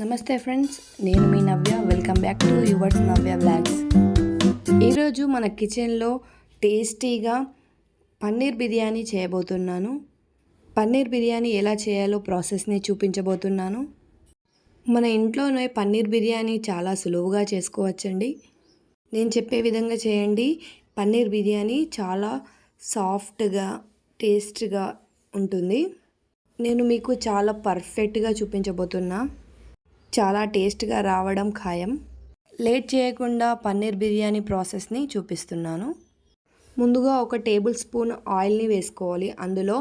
నమస్తే ఫ్రెండ్స్ నేను మీ Navya. Welcome back to yours Navya blogs. ఈరోజు మన కిచెన్లో టేస్టీగా పన్నీర్ బిర్యానీ చేయబోతున్నాను. పన్నీర్ బిర్యానీ ఎలా చేయాలో ప్రాసెస్ని చూపించబోతున్నాను. మన ఇంట్లోనే పన్నీర్ బిర్యానీ చాలా సులువుగా చేసుకోవచ్చండి. నేను చెప్పే విధంగా చేయండి. పన్నీర్ బిర్యానీ చాలా సాఫ్ట్గా టేస్ట్గా ఉంటుంది. నేను మీకు చాలా పర్ఫెక్ట్గా చూపించబోతున్నా. చాలా టేస్ట్గా రావడం ఖాయం. లేట్ చేయకుండా పన్నీర్ బిర్యానీ ప్రాసెస్ని చూపిస్తున్నాను. ముందుగా ఒక టేబుల్ స్పూన్ ఆయిల్ని వేసుకోవాలి. అందులో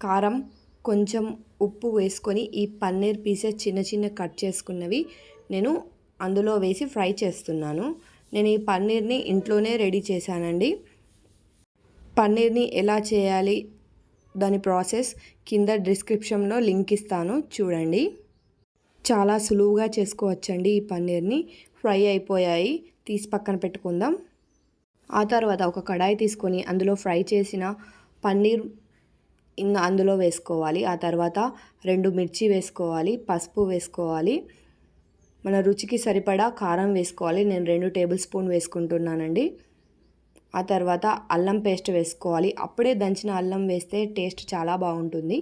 కారం కొంచెం ఉప్పు వేసుకొని ఈ పన్నీర్ పీసెస్ చిన్న చిన్న కట్ చేసుకున్నవి నేను అందులో వేసి ఫ్రై చేస్తున్నాను. నేను ఈ పన్నీర్ని ఇంట్లోనే రెడీ చేశానండి. పన్నీర్ని ఎలా చేయాలి దాని ప్రాసెస్ కింద డిస్క్రిప్షన్లో లింక్ ఇస్తాను. చూడండి. చాలా సులువుగా చేసుకోవచ్చండి ఈ పన్నీర్ని. ఫ్రై అయిపోయాయి. తీసి పక్కన పెట్టుకుందాం. ఆ తర్వాత ఒక కడాయి తీసుకొని అందులో ఫ్రై చేసిన పన్నీర్ ఇంకా అందులో వేసుకోవాలి. ఆ తర్వాత రెండు మిర్చి వేసుకోవాలి. పసుపు వేసుకోవాలి. మన రుచికి సరిపడా కారం వేసుకోవాలి. నేను రెండు టేబుల్ స్పూన్ వేసుకుంటున్నానండి. ఆ తర్వాత అల్లం పేస్ట్ వేసుకోవాలి. అప్పుడే దంచిన అల్లం వేస్తే టేస్ట్ చాలా బాగుంటుంది.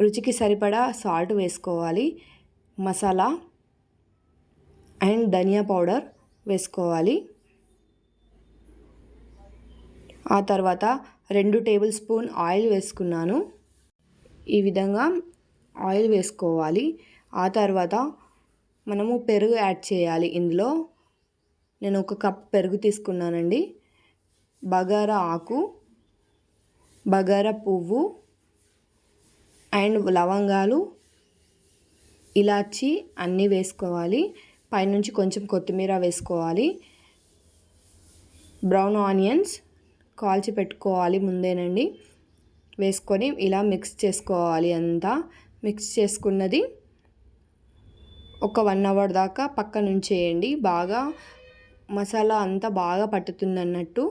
రుచికి సరిపడా సాల్ట్ వేసుకోవాలి మసాలా అండ్ ధనియా పౌడర్ వేసుకోవాలి. ఆ తర్వాత రెండు టేబుల్ స్పూన్ ఆయిల్ వేసుకున్నాను. ఈ విధంగా ఆయిల్ వేసుకోవాలి. ఆ తర్వాత మనము పెరుగు యాడ్ చేయాలి. ఇందులో నేను ఒక కప్ పెరుగు తీసుకున్నానండి. బగారా ఆకు బగారా పువ్వు అండ్ లవంగాలు ఇలాచి అన్నీ వేసుకోవాలి. పైనుంచి కొంచెం కొత్తిమీర వేసుకోవాలి. బ్రౌన్ ఆనియన్స్ కాల్చి పెట్టుకోవాలి ముందేనండి. వేసుకొని ఇలా మిక్స్ చేసుకోవాలి అంతా. మిక్స్ చేసుకున్నది ఒక వన్ అవర్ దాకా పక్కన ఉంచేయండి. బాగా మసాలా అంతా బాగా పట్టుతుంది అన్నట్టు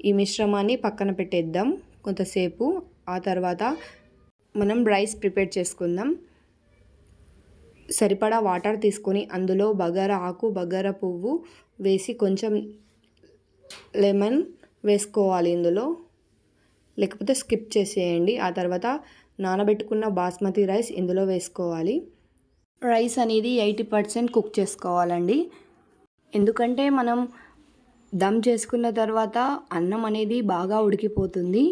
ఈ మిశ్రమాన్ని పక్కన పెట్టేద్దాం కొంతసేపు. ఆ తర్వాత మనం రైస్ ప్రిపేర్ చేసుకుందాం. సరిపడా వాటర్ తీసుకొని అందులో బగార ఆకు బగార పువ్వు వేసి కొంచెం లెమన్ వేసుకోవాలి ఇందులో. లేకపోతే స్కిప్ చేసేయండి. ఆ తర్వాత నానబెట్టుకున్న బాస్మతి రైస్ ఇందులో వేసుకోవాలి. రైస్ అనేది ఎయిటీ పర్సెంట్ కుక్ చేసుకోవాలండి. ఎందుకంటే మనం దమ్ చేసుకున్న తర్వాత అన్నం అనేది బాగా ఉడికిపోతుంది.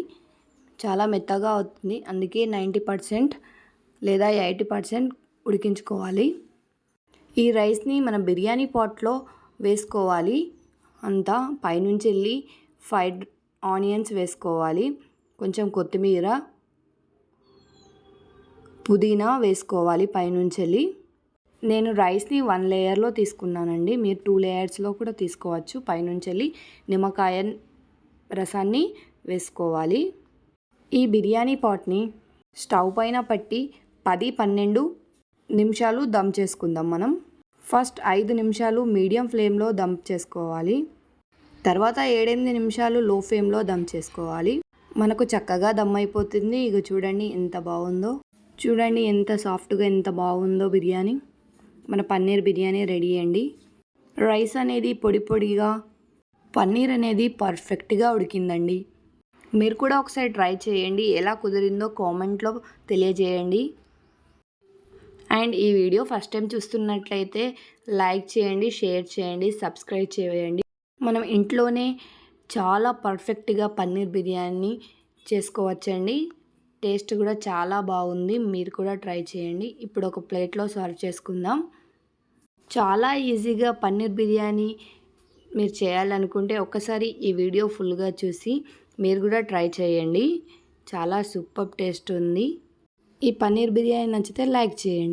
చాలా మెత్తగా అవుతుంది. అందుకే నైంటీ పర్సెంట్ లేదా ఎయిటీ పర్సెంట్ ఉడికించుకోవాలి. ఈ రైస్ని మన బిర్యానీ పాట్లో వేసుకోవాలి. అంతా పైనుంచి వెళ్ళి ఫ్రైడ్ ఆనియన్స్ వేసుకోవాలి. కొంచెం కొత్తిమీర పుదీనా వేసుకోవాలి పైనుంచి వెళ్ళి. నేను రైస్ని వన్ లేయర్లో తీసుకున్నానండి. మీరు టూ లేయర్స్లో కూడా తీసుకోవచ్చు. పైనుంచి వెళ్ళి నిమ్మకాయ రసాన్ని వేసుకోవాలి. ఈ బిర్యానీ పాట్ని స్టవ్ పైన పట్టి పది పన్నెండు నిమిషాలు దమ్ చేసుకుందాం మనం. ఫస్ట్ ఐదు నిమిషాలు మీడియం ఫ్లేమ్లో దమ్ చేసుకోవాలి. తర్వాత ఏడెనిమిది నిమిషాలు లో ఫ్లేమ్లో దమ్ చేసుకోవాలి. మనకు చక్కగా దమ్ అయిపోతుంది. ఇక చూడండి ఎంత బాగుందో. చూడండి ఎంత సాఫ్ట్గా ఎంత బాగుందో బిర్యానీ. మన పన్నీర్ బిర్యానీ రెడీ అండి. రైస్ అనేది పొడి పొడిగా పన్నీర్ అనేది పర్ఫెక్ట్గా ఉడికిందండి. మీరు కూడా ఒకసారి ట్రై చేయండి. ఎలా కుదిరిందో కామెంట్లో తెలియజేయండి. అండ్ ఈ వీడియో ఫస్ట్ టైం చూస్తున్నట్లయితే లైక్ చేయండి షేర్ చేయండి సబ్స్క్రైబ్ చేయండి. మనం ఇంట్లోనే చాలా పర్ఫెక్ట్గా పన్నీర్ బిర్యానీ చేసుకోవచ్చండి. టేస్ట్ కూడా చాలా బాగుంది. మీరు కూడా ట్రై చేయండి. ఇప్పుడు ఒక ప్లేట్లో సర్వ్ చేసుకుందాం. చాలా ఈజీగా పన్నీర్ బిర్యానీ మీరు చేయాలనుకుంటే ఒకసారి ఈ వీడియో ఫుల్గా చూసి మీరు కూడా ట్రై చేయండి. చాలా సూపర్ టేస్ట్ ఉంది. ఈ పన్నీర్ బిర్యానీ నచ్చితే లైక్ చేయండి.